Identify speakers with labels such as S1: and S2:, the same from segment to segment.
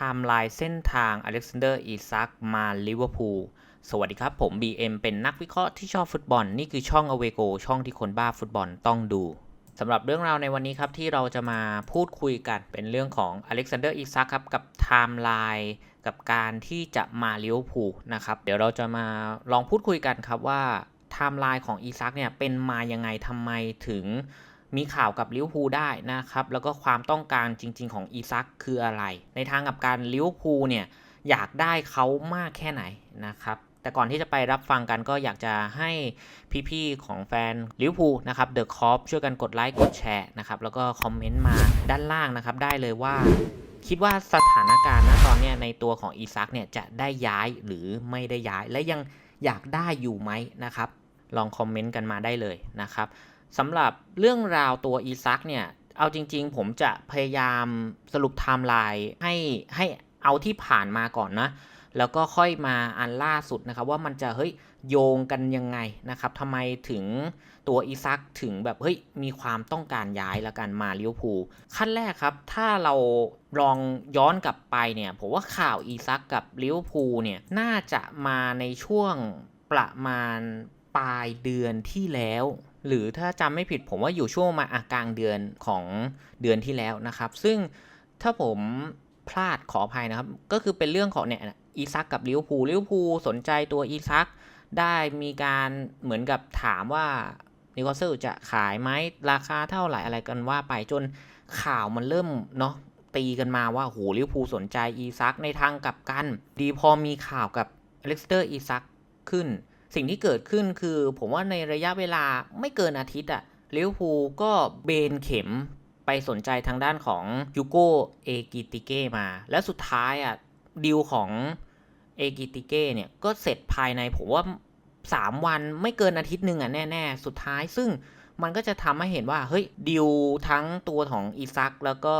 S1: ทม์ไลน์เส้นทางอเล็กซานเดอร์อีซักมาลิเวอร์พูล สวัสดีครับ ผม BM เป็นนักวิเคราะห์ที่ชอบฟุตบอล นี่คือช่อง a w e g o ช่องที่คนบ้าฟุตบอลต้องดูสำหรับเรื่องราวในวันนี้ครับที่เราจะมาพูดคุยกันเป็นเรื่องของอเล็กซานเดอร์อีซักครับกับไทม์ไลน์กับการที่จะมาลิเวอร์พูลนะครับเดี๋ยวเราจะมาลองพูดคุยกันครับว่าไทม์ไลน์ของอีซักเนี่ยเป็นมายังไงทำไมถึง มีข่าวกับลิเวอร์พูลได้นะครับ แล้วก็ความต้องการจริง ๆ ของอีซักคืออะไร ในทางกับการลิเวอร์พูลเนี่ยอยากได้เขามากแค่ไหนนะครับแต่ก่อนที่จะไปรับฟังกันก็อยากจะให้พี่ๆของแฟนลิวพูนะครับเดอะคอปช่วยกันกดไลค์กดแชร์นะครับแล้วก็คอมเมนต์มาด้านล่างนะครับ ได้เลยว่า คิดว่าสถานการณ์ณตอนนี้ในตัวของอีซักเนี่ยจะได้ย้ายหรือไม่ได้ย้ายและยังอยากได้อยู่ไหมนะครับ ลองคอมเมนต์กันมาได้เลยนะครับ สำหรับเรื่องราวตัวอีซักเนี่ย เอาจริง ๆ ผมจะพยายามสรุปไทม์ไลน์ให้ให้เอาที่ผ่านมาก่อนนะ แล้วก็ค่อยมาอันล่าสุดนะครับ ว่ามันจะเฮ้ยโยงกันยังไงนะครับทำไมถึงตัวอีซักถึงแบบเฮ้ยมีความต้องการย้ายและกันมาลิวพูขั้นแรกครับ ถ้าเราลองย้อนกลับไปเนี่ยผมว่าข่าวอีซักกับลิวพูเนี่ยน่าจะมาในช่วงประมาณปลายเดือนที่แล้ว หรือถ้าจำไม่ผิดผมว่าอยู่ช่วงมาอากลางเดือนของเดือนที่แล้วนะครับ ซึ่งถ้าผมพลาดขออภัยนะครับ ก็คือเป็นเรื่องของเนี่ยอีซักกับลิวพูลิวพูสนใจตัวอีซักได้มีการเหมือนกับถามว่านิโคลเซลจะขายไหมราคาเท่าไหร่อะไรกันว่าไปจนข่าวมันเริ่มเนาะตีกันมาว่าโหลิวพูสนใจอีซักในทางกลับกัน ดีพอมีข่าวกับอเล็กซเตอร์อีซักขึ้น สิ่งที่เกิดขึ้นคือ ผมว่าในระยะเวลาไม่เกินอาทิตย์อะลิเวอร์พูลก็เบนเข็มไปสนใจทางด้านของยูโกเอกิติเก้มา และสุดท้ายอะดีลของเอกิติเก้เนี่ยก็เสร็จภายในผมว่า 3 วันไม่เกินอาทิตย์หนึ่งอะแน่ ๆ สุดท้ายซึ่งมันก็จะทำให้เห็นว่า เฮ้ยดิวทั้งตัวของอีซักแล้วก็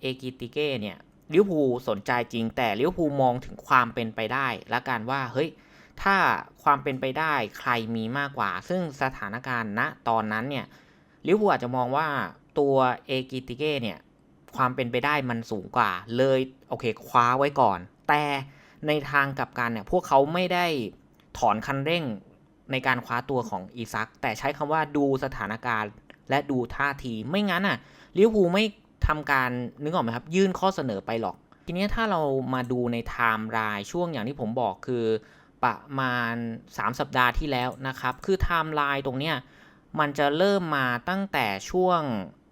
S1: เอกิติเก้เนี่ยลิเวอร์พูลสนใจจริงแต่ลิเวอร์พูลมองถึงความเป็นไปได้ และการว่าเฮ้ย ถ้าความเป็นไปได้ใครมีมากกว่า ซึ่งสถานการณ์ณตอนนั้นเนี่ยลิเวอร์พูลอาจจะมองว่าตัวเอกิติเก้เนี่ยความเป็นไปได้มันสูงกว่า เลยโอเคคว้าไว้ก่อน แต่ในทางกลับกันเนี่ยพวกเขาไม่ได้ถอนคันเร่งในการคว้าตัวของอีซัก แต่ใช้คำว่าดูสถานการณ์และดูท่าที ไม่งั้นอะลิเวอร์พูลไม่ทำการนึกออกไหมครับ ยื่นข้อเสนอไปหรอก ทีนี้ถ้าเรามาดูในไทม์ไลน์ช่วงอย่างที่ผมบอกคือ ประมาณ 3 สัปดาห์ที่แล้วนะครับ คือไทม์ไลน์ตรงเนี้ยมันจะเริ่มมาตั้งแต่ช่วง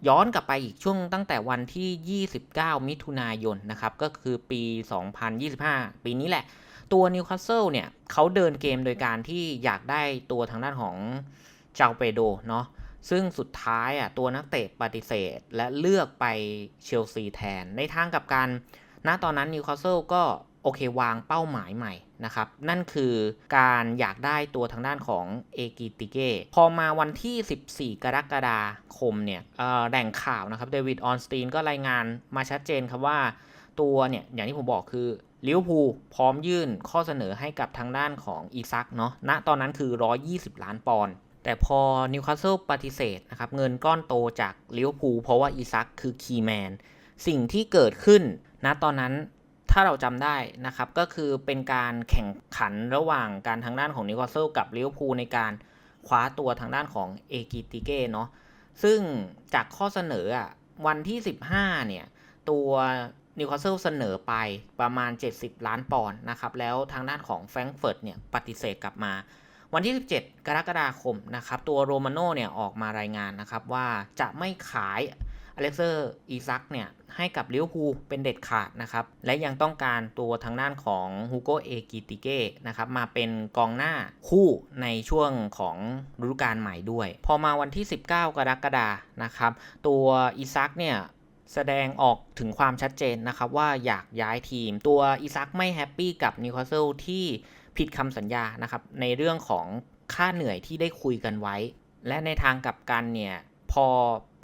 S1: ย้อนกลับไปอีกช่วงตั้งแต่วันที่ 29 มิถุนายนนะครับ ก็คือปี 2025 ปีนี้แหละ ตัวนิวคาสเซิลเนี่ยเขาเดินเกมโดยการที่อยากได้ตัวทางด้านของเจ้าเปโดเนาะซึ่งสุดท้ายอะตัวนักเตะปฏิเสธ และเลือกไปเชลซีแทน ในทางกับการณตอนนั้นนิวคาสเซิลก็โอเควางเป้าหมายใหม่ นะครับ นั่นคือการอยากได้ตัวทางด้านของเอกิติเก้พอมาวันที่ 14 กรกฎาคมเนี่ยแหล่งข่าวนะครับเดวิดออนสตีนก็รายงานมาชัดเจนครับว่าตัวเนี่ยอย่างที่ผมบอกคือลิเวอร์พูลพร้อมยื่นข้อเสนอให้กับทางด้านของอีซักเนาะณตอนนั้นคือ 120 ล้านปอนด์แต่พอนิวคาสเซิลปฏิเสธนะครับเงินก้อนโตจากลิเวอร์พูลเพราะว่าอีซักคือคีย์แมนสิ่งที่เกิดขึ้นณตอนนั้น ถ้าเราจำได้นะครับ ก็คือเป็นการแข่งขันระหว่างการทางด้านของนิวคาสเซิลกับลิเวอร์พูลในการคว้าตัวทางด้านของเอกิติเก้เนาะซึ่งจากข้อเสนออะวันที่ 15 เนี่ย ตัวนิวคาสเซิลเสนอไปประมาณ 70 ล้านปอนด์นะครับ แล้วทางด้านของแฟรงก์เฟิร์ตเนี่ยปฏิเสธกลับมา วันที่ 17 กรกฎาคมนะครับ ตัวโรมาโน่เนี่ยออกมารายงานนะครับว่าจะไม่ขาย อเล็กเซอร์อีซักเนี่ยให้กับลิเวอร์พูลเป็นเด็ดขาดนะครับ และยังต้องการตัวทางด้านของฮูโกเอกิติเก้นะครับมาเป็นกองหน้าคู่ในช่วงของฤดูกาลใหม่ด้วย พอมาวันที่ 19 กรกฎานะครับตัวอีซักเนี่ยแสดงออกถึงความชัดเจนนะครับว่าอยากย้ายทีม ตัวอีซักไม่แฮปปี้กับนิวคาสเซิลที่ผิดคำสัญญานะครับในเรื่องของค่าเหนื่อยที่ได้คุยกันไว้ และในทางกลับกันเนี่ยพอ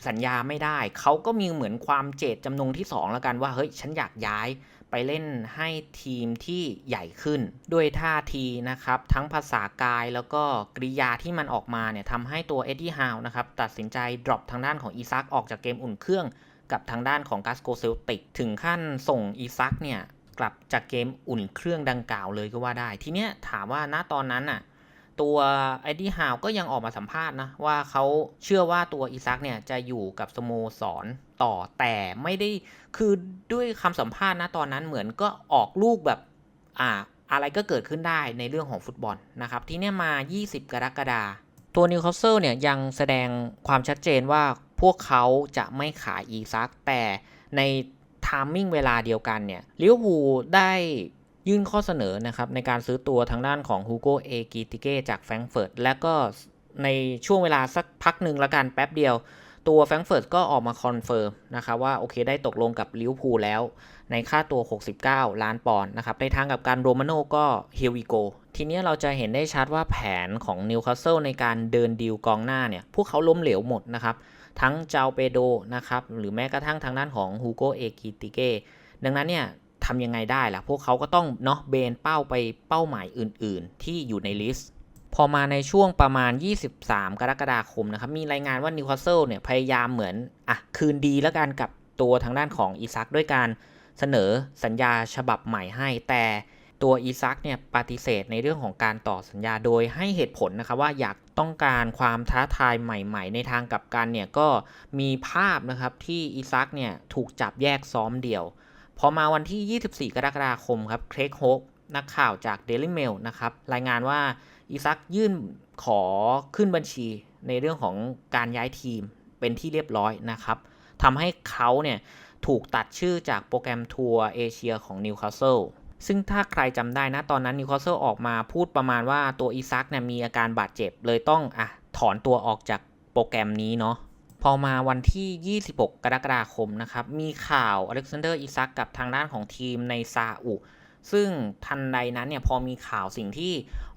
S1: สัญญาไม่ได้ เขาก็มีเหมือนความเจตจำนงที่2แล้วกันว่าเฮ้ยฉันอยากย้ายไปเล่นให้ทีมที่ใหญ่ขึ้น ด้วยท่าทีนะครับ ทั้งภาษากายแล้วก็กริยาที่มันออกมาเนี่ยทำให้ตัวเอ็ดดี้ฮาวนะครับ ตัดสินใจดรอปทางด้านของอีซักออกจากเกมอุ่นเครื่อง กับทางด้านของกัสโกเซลติก ถึงขั้นส่งอีซักเนี่ย กลับจากเกมอุ่นเครื่องดังกล่าวเลยก็ว่าได้ ทีเนี้ยถามว่าณตอนนั้นน่ะ ตัวไอดี้ฮาวก็ยังออกมาสัมภาษณ์นะว่าเขาเชื่อว่าตัวอีซักเนี่ยจะอยู่กับสโมสรต่อแต่ไม่ได้คือด้วยคำสัมภาษณ์นะตอนนั้นเหมือนก็ออกลูกแบบอ่าอะไรก็เกิดขึ้นได้ในเรื่องของฟุตบอลนะครับ ที่เนี่ยมา 20 กรกฎาคมตัวนิวคาสเซิลเนี่ยยังแสดงความชัดเจนว่าพวกเขาจะไม่ขายอีซักแต่ในทามมิ่งเวลาเดียวกันเนี่ยลิเวอร์พูลได้ ยื่นข้อเสนอนะครับในการซื้อตัวทางด้านของฮูโกเอกิติเกจากแฟรงก์เฟิร์ตและก็ในช่วงเวลาสักพักหนึ่งละกันแป๊บเดียว ตัวแฟรงก์เฟิร์ตก็ออกมาคอนเฟิร์มนะครับว่าโอเคได้ตกลงกับลิเวอร์พูลแล้ว ในค่าตัว 69 ล้านปอนด์นะครับในทางกับการโรมาโน่ก็เฮวิโกทีนี้เราจะเห็นได้ชัดว่าแผนของนิวคาสเซิลในการเดินดีลกองหน้าเนี่ยพวกเขาล้มเหลวหมดนะครับทั้งเจ้าเปโดนะครับหรือแม้กระทั่งทางด้านของฮูโกเอกิติเกดังนั้นเนี่ย ทำยังไงได้ล่ะ พวกเขาก็ต้องเนาะเบนเป้าไปเป้าหมายอื่น ๆ ที่อยู่ในลิสต์พอมาในช่วงประมาณ 23 กรกฎาคมนะครับ มีรายงานว่านิวคาสเซิลเนี่ยพยายามเหมือน อะ คืนดีแล้วกันกับตัวทางด้านของอีซักด้วยการเสนอสัญญาฉบับใหม่ให้ แต่ตัวอีซักเนี่ยปฏิเสธในเรื่องของการต่อสัญญาโดยให้เหตุผลนะครับว่าอยากต้องการความท้าทายใหม่ ๆ ในทางกลับกันเนี่ยก็มีภาพนะครับที่อีซักเนี่ยถูกจับแยกซ้อมเดี่ยว พอมาวันที่ 24 กรกฎาคมครับ เครกโฮกนักข่าวจาก Daily Mail นะครับ รายงานว่าอีซักยื่นขอขึ้นบัญชีในเรื่องของการย้ายทีมเป็นที่เรียบร้อยนะครับทำให้เขาเนี่ยถูกตัดชื่อจากโปรแกรมทัวร์เอเชียของนิวคาสเซิลซึ่งถ้าใครจำได้นะตอนนั้นนิวคาสเซิลออกมาพูดประมาณว่าตัวอีซักเนี่ยมีอาการบาดเจ็บเลยต้องอะถอนตัวออกจากโปรแกรมนี้เนาะ พอมาวันที่ 26 กรกฎาคมนะครับ มีข่าวอเล็กซานเดอร์อีซักกับทางด้านของทีมในซาอุ ซึ่งทันใดนั้นเนี่ยพอมีข่าวสิ่งที่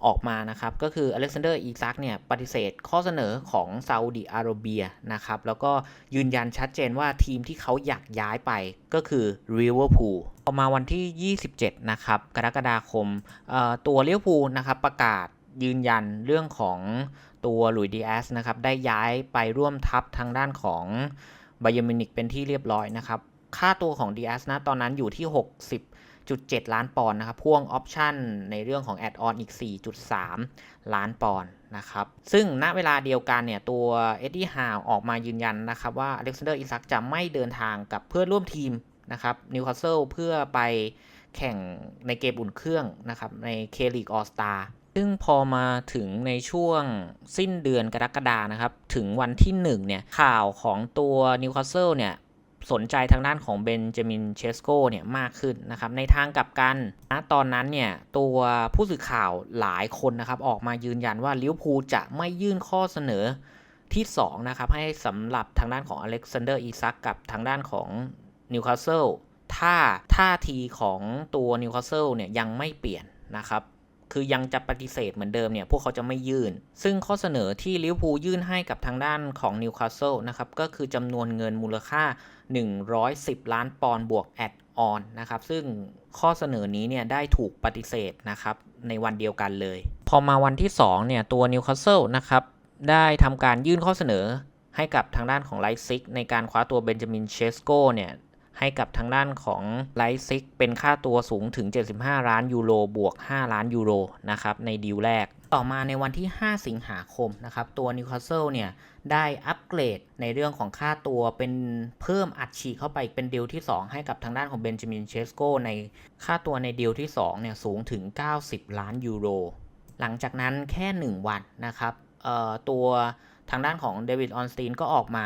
S1: ออกมานะครับ ก็คืออเล็กซานเดอร์อีซักเนี่ยปฏิเสธข้อเสนอของซาอุดิอาระเบียนะครับ แล้วก็ยืนยันชัดเจนว่าทีมที่เขาอยากย้ายไปก็คือลิเวอร์พูลพอมาวันที่ 27 นะครับ กรกฎาคมตัวลิเวอร์พูลนะครับประกาศยืนยันเรื่องของ ตัวลุยดีแอสนะครับได้ย้ายไปร่วมทัพทางด้านของไบเยมินิกเป็นที่เรียบร้อยนะครับ ค่าตัวของ d สนะตอนนั้นอยู่ที่ 60.7 ล้านปอนด์นะครับ พ่วงออปชั่นในเรื่องของแอดออนอีก 4.3 ล้านปอนด์นะครับ ซึ่งณเวลาเดียวกันเนี่ยตัวเอ็ดดี้ฮาวออกมายืนยันนะครับว่าอเล็กซานเดอร์อิซักจะไม่เดินทางกับเพื่อนร่วมทีมนะครับนิวคาสเซิลเพื่อไปแข่งในเกมอุ่นเครื่องนะครับในเคลีกออสตา ซึ่งพอมาถึงในช่วงสิ้นเดือนกรกฎานะครับ ถึงวันที่ 1 เนี่ย ข่าวของตัวนิวคาสเซิลเนี่ย สนใจทางด้านของเบนจามินเชสโกเนี่ย มากขึ้นนะครับ ในทางกลับกันนะตอนนั้นเนี่ย ตัวผู้สื่อข่าวหลายคนนะครับ ออกมายืนยันว่าลิเวอร์พูลจะไม่ยื่นข้อเสนอที่ 2 นะครับ ให้สำหรับทางด้านของอเล็กซานเดอร์อีซักกับทางด้านของนิวคาสเซิลถ้าท่าทีของตัวนิวคาสเซิลเนี่ยยังไม่เปลี่ยนนะครับ คือยังจะปฏิเสธเหมือนเดิมเนี่ยพวกเขาจะไม่ยื่น ซึ่งข้อเสนอที่ลิเวอร์พูลยื่นให้กับทางด้านของนิวคาสเซิลนะครับก็คือจำนวนเงินมูลค่า 110 ล้านปอนด์บวกแอดออนนะครับซึ่งข้อเสนอนี้เนี่ยได้ถูกปฏิเสธนะครับในวันเดียวกันเลย พอมาวันที่2เนี่ยตัวนิวคาสเซิลนะครับได้ทำการยื่นข้อเสนอให้กับทางด้านของไลซิกในการคว้าตัวเบนจามินเชสโกเนี่ย ให้กับทางด้านของไลซิกเป็นค่าตัวสูงถึง 75 ล้านยูโรบวก 5 ล้านยูโรนะครับในดีลแรก ต่อมาในวันที่ 5 สิงหาคมนะครับตัวนิวคาสเซิลเนี่ยได้อัปเกรดในเรื่องของค่าตัวเป็นเพิ่มอัดฉีดเข้าไปเป็นดีลที่ 2 ให้กับทางด้านของเบนจามินเชสโกในค่าตัวในดีลที่2เนี่ยสูงถึง 90 ล้านยูโรหลังจากนั้นแค่ 1 วันนะครับตัวทางด้านของเดวิดออนสตีนก็ออกมา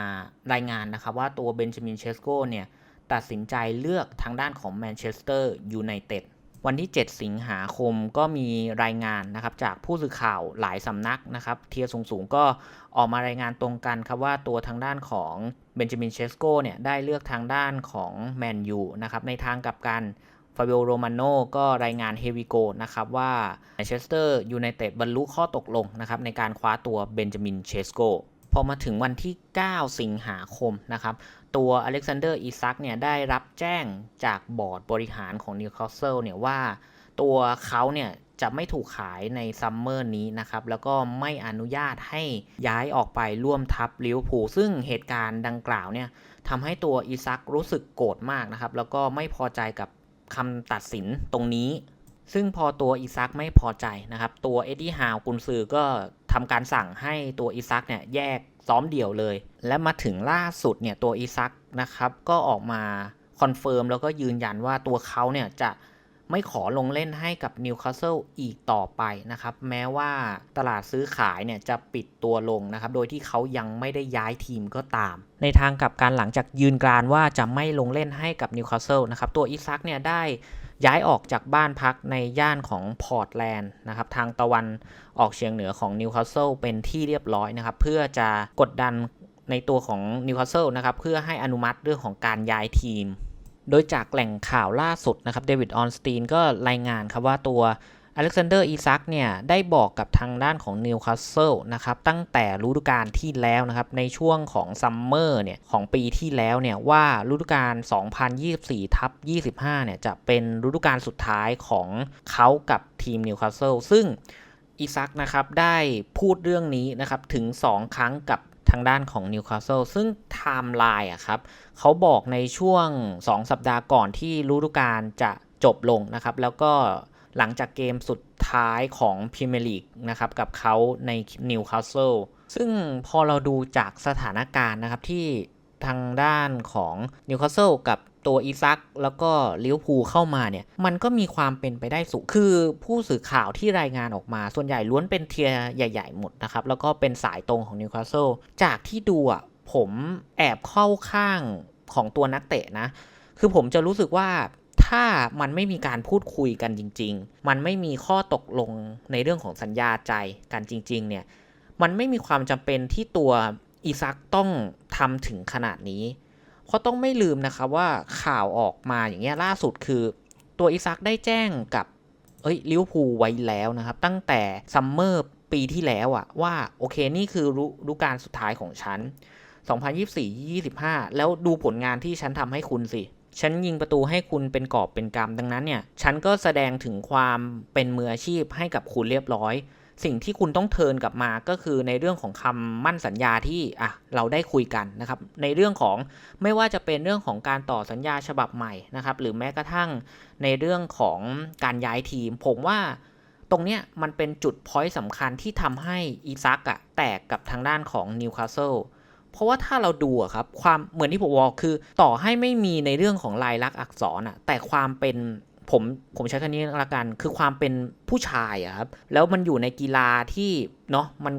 S1: รายงานนะครับว่าตัวเบนจามินเชสโกเนี่ย ตัดสินใจเลือกทางด้านของแมนเชสเตอร์ยูไนเต็ดวันที่ 7 สิงหาคมก็มีรายงานนะครับจากผู้สื่อข่าวหลายสำนักนะครับเทียสูงๆ ก็ออกมารายงานตรงกันครับว่าตัวทางด้านของเบนจามินเชสโกเนี่ยได้เลือกทางด้านของแมนยูนะครับในทางกับการฟาเบิโอโรมาโนก็รายงานเฮวิโกนะครับว่าแมนเชสเตอร์ยูไนเต็ดบรรลุข้อตกลงนะครับในการคว้าตัวเบนจามินเชสโกพอมาถึงวันที่ 9 สิงหาคมนะครับ ตัวอเล็กซานเดอร์อีซักเนี่ยได้รับแจ้งจากบอร์ดบริหารของนิวคาสเซิลเนี่ยว่าตัวเขาเนี่ยจะไม่ถูกขายในซัมเมอร์นี้นะครับ แล้วก็ไม่อนุญาตให้ย้ายออกไปร่วมทัพลิเวอร์พูลซึ่งเหตุการณ์ดังกล่าวเนี่ยทำให้ตัวอีซักรู้สึกโกรธมากนะครับ แล้วก็ไม่พอใจกับคำตัดสินตรงนี้ ซึ่งพอตัวอีซักไม่พอใจนะครับ ตัวเอ็ดดี้ฮาวกุนซือก็ทำการสั่งให้ตัวอีซักเนี่ยแยกซ้อมเดี่ยวเลย และมาถึงล่าสุดเนี่ยตัวอีซักนะครับก็ออกมาคอนเฟิร์มแล้วก็ยืนยันว่าตัวเขาเนี่ยจะไม่ขอลงเล่นให้กับนิวคาสเซิลอีกต่อไปนะครับ แม้ว่าตลาดซื้อขายเนี่ยจะปิดตัวลงนะครับ โดยที่เขายังไม่ได้ย้ายทีมก็ตาม ในทางกลับการหลังจากยืนกรานว่าจะไม่ลงเล่นให้กับนิวคาสเซิลนะครับ ตัวอีซักเนี่ยได้ย้ายออกจากบ้านพักในย่านของพอร์ตแลนด์นะครับทางตะวันออกเฉียงเหนือของนิวคาสเซิลเป็นที่เรียบร้อยนะครับ เพื่อจะกดดัน ในตัวของนิวคาสเซิลนะครับเพื่อให้อนุมัติเรื่องของการย้ายทีม โดยจากแหล่งข่าวล่าสุดนะครับเดวิดออนสตีนก็รายงานครับว่าตัวอเล็กซานเดอร์อีซักเนี่ยได้บอกกับทางด้านของนิวคาสเซิลนะครับตั้งแต่ฤดูกาลที่แล้วนะครับในช่วงของซัมเมอร์เนี่ยของปีที่แล้วเนี่ยว่าฤดูกาล 2024ทับ25เนี่ยจะเป็นฤดูกาลสุดท้ายของเขากับทีมนิวคาสเซิลซึ่งอีซักนะครับได้พูดเรื่องนี้นะครับถึง 2 ครั้งกับ ทางด้านของนิวคาสเซิลซึ่งไทม์ไลน์อะครับเขาบอกในช่วง 2 สัปดาห์ก่อนที่ฤดูกาลจะจบลงนะครับ แล้วก็หลังจากเกมสุดท้ายของพรีเมียร์ลีกนะครับกับเขาในนิวคาสเซิลซึ่งพอเราดูจากสถานการณ์นะครับที่ ทางด้านของนิวคาสเซิลกับตัวอีซักแล้วก็ลิวพูเข้ามาเนี่ย มันก็มีความเป็นไปได้สูง คือผู้สื่อข่าวที่รายงานออกมา ส่วนใหญ่ล้วนเป็นเทียร์ใหญ่ ๆ หมดนะครับ แล้วก็เป็นสายตรงของนิวคาสเซิลจากที่ดูอะผมแอบเข้าข้างของตัวนักเตะนะ คือผมจะรู้สึกว่าถ้ามันไม่มีการพูดคุยกันจริง ๆ มันไม่มีข้อตกลงในเรื่องของสัญญาใจกันจริง ๆ เนี่ย มันไม่มีความจำเป็นที่ตัว อีซักต้องทำถึงขนาดนี้ เพราะต้องไม่ลืมนะครับว่าข่าวออกมาอย่างเงี้ยล่าสุดคือ ตัวอีซักได้แจ้งกับเอ้ยลิวพูไว้แล้วนะครับ ตั้งแต่ซัมเมอร์ปีที่แล้วอะว่าโอเคนี่คือฤดูกาลสุดท้ายของฉัน 2024-25 แล้วดูผลงานที่ฉันทำให้คุณสิฉันยิงประตูให้คุณเป็นกอบเป็นกำดังนั้นเนี่ย ฉันก็แสดงถึงความเป็นมืออาชีพให้กับคุณเรียบร้อย สิ่งที่คุณต้องเทินกลับมาก็คือในเรื่องของคำมั่นสัญญาที่อะเราได้คุยกันนะครับ ในเรื่องของไม่ว่าจะเป็นเรื่องของการต่อสัญญาฉบับใหม่นะครับ หรือแม้กระทั่งในเรื่องของการย้ายทีม ผมว่าตรงเนี้ยมันเป็นจุดพอยต์สำคัญที่ทำให้อีซักอะแตกกับทางด้านของนิวคาสเซิลเพราะว่าถ้าเราดูอะครับความเหมือนที่ผมบอกคือ ต่อให้ไม่มีในเรื่องของลายลักษณ์อักษรอะแต่ความเป็น ผมผมใช้คำนี้ละกัน คือความเป็นผู้ชายอะครับ แล้วมันอยู่ในกีฬาที่เนาะมัน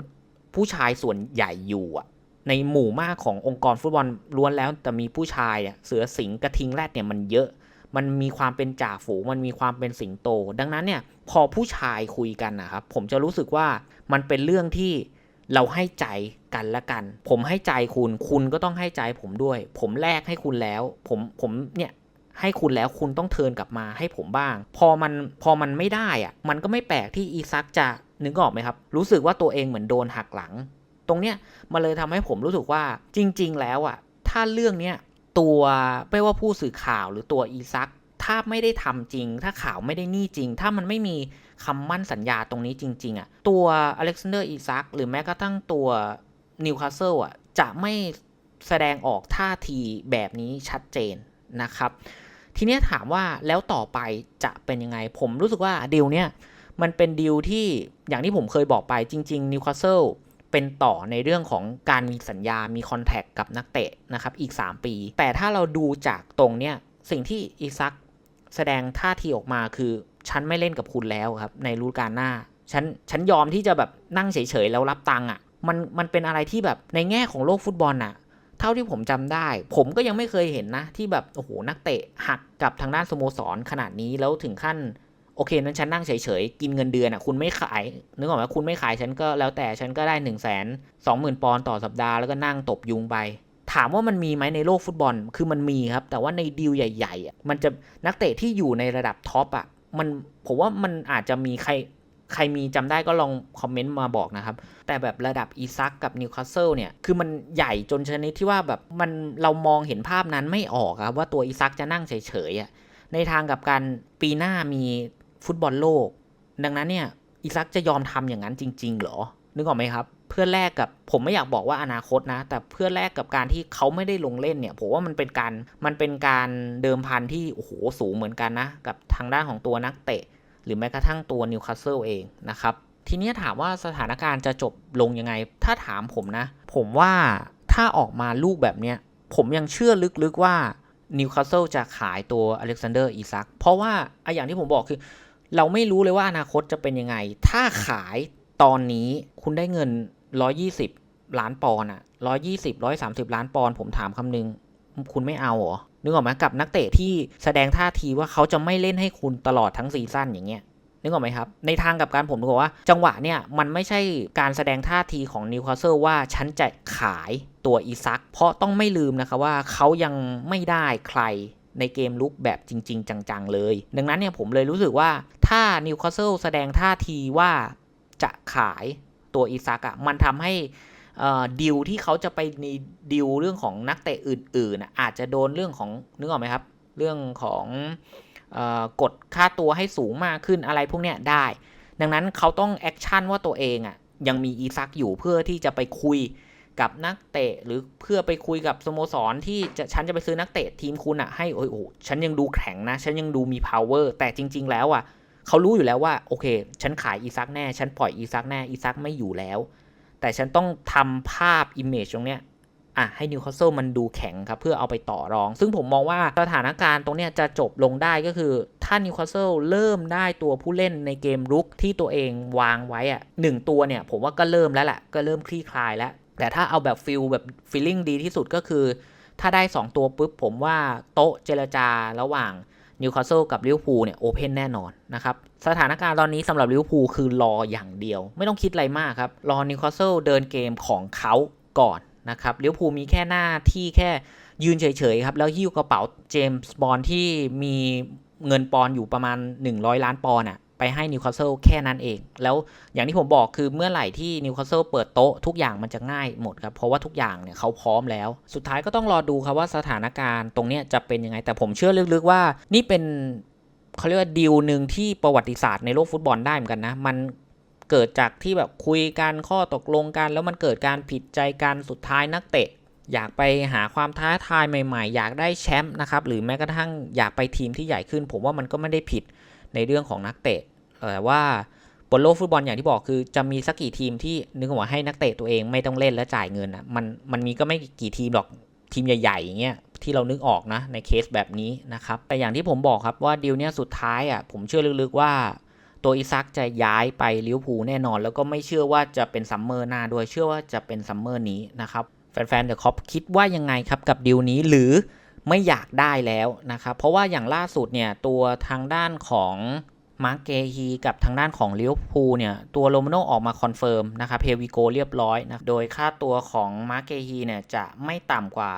S1: ผู้ชายส่วนใหญ่อยู่อะในหมู่มากขององค์กรฟุตบอลล้วนแล้ว แต่มีผู้ชายอะเสือสิงกระทิงแรดเนี่ยมันเยอะ มันมีความเป็นจ่าฝูงมันมีความเป็นสิงโต ดังนั้นเนี่ยพอผู้ชายคุยกันนะครับ ผมจะรู้สึกว่ามันเป็นเรื่องที่เราให้ใจกันละกัน ผมให้ใจคุณ คุณก็ต้องให้ใจผมด้วย ผมแลกให้คุณแล้ว ผมผมเนี่ย ให้คุณแล้วคุณต้องเทินกลับมาให้ผมบ้าง พอมันพอมันไม่ได้อะมันก็ไม่แปลกที่อีซักจะนึกออกไหมครับ รู้สึกว่าตัวเองเหมือนโดนหักหลัง ตรงเนี้ยมันเลยทำให้ผมรู้สึกว่าจริง ๆ แล้วอะถ้าเรื่องเนี้ยตัวไม่ว่าผู้สื่อข่าวหรือตัวอีซักถ้าไม่ได้ทำจริง ถ้าข่าวไม่ได้นี่จริง ถ้ามันไม่มีคำมั่นสัญญาตรงนี้จริง ๆอะ่ะตัวอเล็กซานเดอร์อีซักหรือแม้กระทั่งตัวนิวคาสเซิลอะจะไม่แสดงออกท่าทีแบบนี้ชัดเจนนะครับ ทีนี้ถามว่าแล้วต่อไปจะเป็นยังไง ผมรู้สึกว่าดีลเนี้ยมันเป็นดีลที่อย่างที่ผมเคยบอกไปจริงๆนิวคาสเซิลเป็นต่อในเรื่องของการมีสัญญา มีคอนแทคกับนักเตะนะครับอีก 3 ปี แต่ถ้าเราดูจากตรงเนี้ยสิ่งที่อีซักแสดงท่าทีออกมาคือ ฉันไม่เล่นกับคุณแล้วครับ ในฤดูกาลหน้า ฉันฉันยอมที่จะแบบนั่งเฉยๆแล้วรับตังค์อะมันมันเป็นอะไรที่แบบในแง่ของโลกฟุตบอลอะ เท่าที่ผมจำได้ ผมก็ยังไม่เคยเห็นนะ ที่แบบโอ้โหนักเตะหักกับทางด้านสโมสรขนาดนี้แล้วถึงขั้นโอเคนั้นฉันนั่งเฉยๆ กินเงินเดือนอะคุณไม่ขายนึกออกไหมคุณไม่ขายฉันก็แล้วแต่ฉันก็ได้หนึ่งแสนสองหมื่นปอนด์ต่อสัปดาห์แล้วก็นั่งตบยุงไป ถามว่ามันมีไหมในโลกฟุตบอลคือมันมีครับ แต่ว่าในดีลใหญ่ๆอะมันจะนักเตะที่อยู่ในระดับท็อปอะมันผมว่ามันอาจจะมีใคร ใครมีจำได้ก็ลองคอมเมนต์มาบอกนะครับ แต่แบบระดับอีซักกับนิวคาสเซิลเนี่ย คือมันใหญ่จนชนิดที่ว่าแบบมันเรามองเห็นภาพนั้นไม่ออกครับว่าตัวอีซักจะนั่งเฉยๆอะในทางกับการปีหน้ามีฟุตบอลโลก ดังนั้นเนี่ยอีซักจะยอมทำอย่างนั้นจริง ๆ หรอ นึกออกไหมครับ เพื่อแลกกับผมไม่อยากบอกว่าอนาคตนะ แต่เพื่อแลกกับการที่เขาไม่ได้ลงเล่นเนี่ย ผมว่ามันเป็นการมันเป็นการเดิมพันที่โอ้โหสูงเหมือนกันนะ กับทางด้านของตัวนักเตะ หรือแม้กระทั่งตัวนิวคาสเซิลเองนะครับ ทีนี้ถามว่าสถานการณ์จะจบลงยังไง ถ้าถามผมนะ ผมว่าถ้าออกมาลูกแบบเนี้ย ผมยังเชื่อลึกๆว่านิวคาสเซิลจะขายตัวอเล็กซานเดอร์อีซัก เพราะว่าออย่างที่ผมบอกคือ เราไม่รู้เลยว่าอนาคตจะเป็นยังไง ถ้าขายตอนนี้คุณได้เงิน 120 ล้านปอนด์อะ120 130 ล้านปอนด์ผมถามคำนึง คุณไม่เอาเหรอ นึกออกไหมกับนักเตะที่แสดงท่าทีว่าเขาจะไม่เล่นให้คุณตลอดทั้งซีซั่นอย่างเงี้ยนึกออกไหมครับ ในทางกับการผมบอกว่า จังหวะเนี่ยมันไม่ใช่การแสดงท่าทีของนิวคาสเซิลว่าฉันจะขายตัวอีซัก เพราะต้องไม่ลืมนะครับว่าเขายังไม่ได้ใครในเกมลุกแบบจริง ๆ จัง ๆ เลย ดังนั้นเนี่ยผมเลยรู้สึกว่าถ้านิวคาสเซิลแสดงท่าทีว่าจะขายตัวอีซักอะมันทำให้ ดิวที่เขาจะไปในดิวเรื่องของนักเตะอื่นๆอะอาจจะโดนเรื่องของนึกออกไหมครับ เรื่องของกดค่าตัวให้สูงมากขึ้นอะไรพวกเนี้ยได้ ดังนั้นเขาต้องแอคชั่นว่าตัวเองอะ่ะยังมีอีซักอยู่เพื่อที่จะไปคุยกับนักเตะ หรือเพื่อไปคุยกับสโมสรที่จะฉันจะไปซื้อนักเตะทีมคุณอะ่ะให้โอ้โหฉันยังดูแข็งนะ ฉันยังดูมี power แต่จริง ๆ แล้วอะ่ะเขารู้อยู่แล้วว่าโอเค ฉันขายอีซักแน่ ฉันปล่อยอีซักแน่อีซักไม่อยู่แล้ว แต่ฉันต้องทำภาพ image ตรงเนี้ยอะให้นิวคาสเซิลมันดูแข็งครับ เพื่อเอาไปต่อรอง ซึ่งผมมองว่าสถานการณ์ตรงเนี้ยจะจบลงได้ก็คือ ถ้านิวคาสเซิลเริ่มได้ตัวผู้เล่นในเกมรุกที่ตัวเองวางไว้อะหนึ่งตัวเนี่ย ผมว่าก็เริ่มแล้วแหละก็เริ่มคลี่คลายแล้ว แต่ถ้าเอาแบบฟิลแบบฟีลลิ่งดีที่สุดก็คือ ถ้าได้ 2 ตัวปุ๊บผมว่าโต๊ะเจรจาระหว่าง นิวคาสเซิลกับลิเวอร์พูลเนี่ยโอเพนแน่นอนนะครับ สถานการณ์ตอนนี้สำหรับลิเวอร์พูลคือรออย่างเดียว ไม่ต้องคิดอะไรมากครับ รอนิวคาสเซิลเดินเกมของเขาก่อนนะครับลิเวอร์พูลมีแค่หน้าที่แค่ยืนเฉยๆครับ แล้วหิ้วกระเป๋าเจมส์บอลที่มีเงินปอนอยู่ประมาณ 100 ล้านปอนด์อะ ไปให้นิวคาสเซิลแค่นั้นเอง แล้วอย่างที่ผมบอกคือเมื่อไหร่ที่นิวคาสเซิลเปิดโต๊ะทุกอย่างมันจะง่ายหมดครับ เพราะว่าทุกอย่างเนี่ยเขาพร้อมแล้ว สุดท้ายก็ต้องรอดูครับว่าสถานการณ์ตรงนี้จะเป็นยังไง แต่ผมเชื่อลึกๆว่า นี่เป็นเขาเรียกว่าดีลหนึ่งที่ประวัติศาสตร์ในโลกฟุตบอลได้เหมือนกันนะ มันเกิดจากที่แบบคุยกันข้อตกลงกัน แล้วมันเกิดการผิดใจกันสุดท้ายนักเตะ อยากไปหาความท้าทายใหม่ ๆ อยากได้แชมป์นะครับหรือแม้กระทั่งอยากไปทีมที่ใหญ่ขึ้น ผมว่ามันก็ไม่ได้ผิด ในเรื่องของนักเตะแต่ว่าบนโลกฟุตบอลอย่างที่บอกคือจะมีสักกี่ทีมที่นึกว่าให้นักเตะตัวเองไม่ต้องเล่นและจ่ายเงินอะมันมันมีก็ไม่กี่ทีมหรอกทีมใหญ่ๆอย่างเงี้ยที่เรานึกออกนะในเคสแบบนี้นะครับแต่อย่างที่ผมบอกครับว่าดีลเนี้ยสุดท้ายอะผมเชื่อลึกๆว่าตัวอีซักจะย้ายไปลิเวอร์พูลแน่นอน แล้วก็ไม่เชื่อว่าจะเป็นซัมเมอร์หน้าด้วยเชื่อว่าจะเป็นซัมเมอร์นี้นะครับแฟนๆเดอะคอปคิดว่ายังไงครับกับดีลนี้หรือ ไม่อยากได้แล้วนะครับ เพราะว่าอย่างล่าสุดเนี่ยตัวทางด้านของมาร์เกฮีกับทางด้านของลิเวอร์พูลเนี่ยตัวโรมาโนออกมาคอนเฟิร์มนะครับเฮวิโกเรียบร้อยนะโดยค่าตัวของมาร์เกฮีเนี่ยจะไม่ต่ำกว่า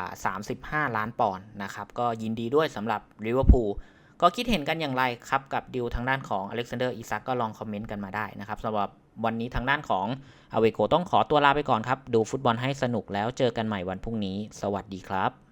S1: 35 ล้านปอนด์นะครับก็ยินดีด้วยสำหรับลิเวอร์พูลก็คิดเห็นกันอย่างไรครับกับดิวทางด้านของอเล็กซานเดอร์อิซักก็ลองคอมเมนต์กันมาได้นะครับสำหรับวันนี้ทางด้านของอเวโกต้องขอตัวลาไปก่อนครับ ดูฟุตบอลให้สนุกแล้วเจอกันใหม่วันพรุ่งนี้ สวัสดีครับ